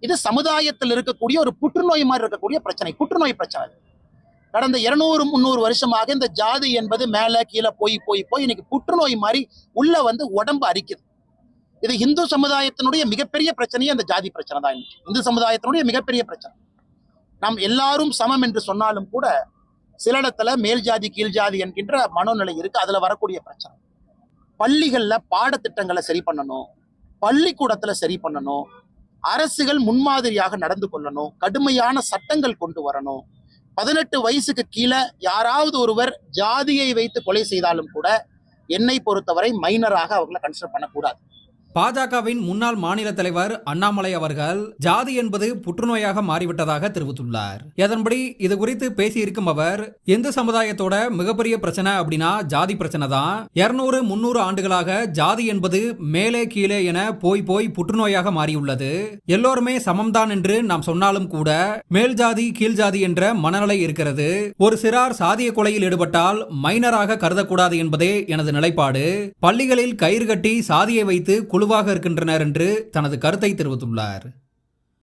இது சமுதாயத்தில் இருக்கக்கூடிய ஒரு புற்றுநோய் மாதிரி இருக்கக்கூடிய பிரச்சனை புற்றுநோய் பிரச்சனை. கடந்த இருநூறு முந்நூறு வருஷமாக இந்த ஜாதி என்பது மேல கீழே போய் போய் போய் இன்னைக்கு புற்றுநோய் மாதிரி உள்ள வந்து உடம்பு அரிக்குது. இது இந்து சமுதாயத்தினுடைய மிகப்பெரிய பிரச்சனையே அந்த ஜாதி பிரச்சனை தான் இன்னைக்கு. இந்து சமுதாயத்தினுடைய மிகப்பெரிய பிரச்சனை. நாம் எல்லாரும் சமம் என்று சொன்னாலும் கூட சில இடத்துல மேல் ஜாதி கீழ் ஜாதி என்கின்ற மனோநிலை இருக்கு. அதுல வரக்கூடிய பிரச்சனை. பள்ளிகள்ல பாடத்திட்டங்களை சரி பண்ணணும். பள்ளிக்கூடத்துல சரி பண்ணணும். அரசுகள் முன்மாதிரியாக நடந்து கொள்ளணும். கடுமையான சட்டங்கள் கொண்டு வரணும். பதினெட்டு வயசுக்கு கீழே யாராவது ஒருவர் ஜாதியை வைத்து கொலை செய்தாலும் கூட என்னை பொறுத்தவரை மைனராக அவங்கள கன்சிடர் பண்ணக்கூடாது. பாஜகவின் முன்னாள் மாநில தலைவர் அண்ணாமலை அவர்கள் ஜாதி என்பது புற்றுநோயாக மாறிவிட்டதாக தெரிவித்துள்ளார். இதன்படி இது குறித்து பேசியிருக்கும் அவர் இந்து சமுதாயத்தோட மிகப்பெரிய பிரச்சனை அப்படின்னா ஜாதி பிரச்சனை தான். இருநூறு முன்னூறு ஆண்டுகளாக ஜாதி என்பது மேலே கீழே என போய் போய் புற்றுநோயாக மாறியுள்ளது. எல்லோருமே சமம்தான் என்று நாம் சொன்னாலும் கூட மேல் ஜாதி கீழ் ஜாதி என்ற மனநிலை இருக்கிறது. ஒரு சிறார் சாதிய கொலையில் ஈடுபட்டால் மைனராக கருதக்கூடாது என்பதே எனது நிலைப்பாடு. பள்ளிகளில் கயிறு கட்டி சாதியை வைத்து குழுவாக இருக்கின்றனர் என்று தனது கருத்தை தெரிவித்துள்ளார்.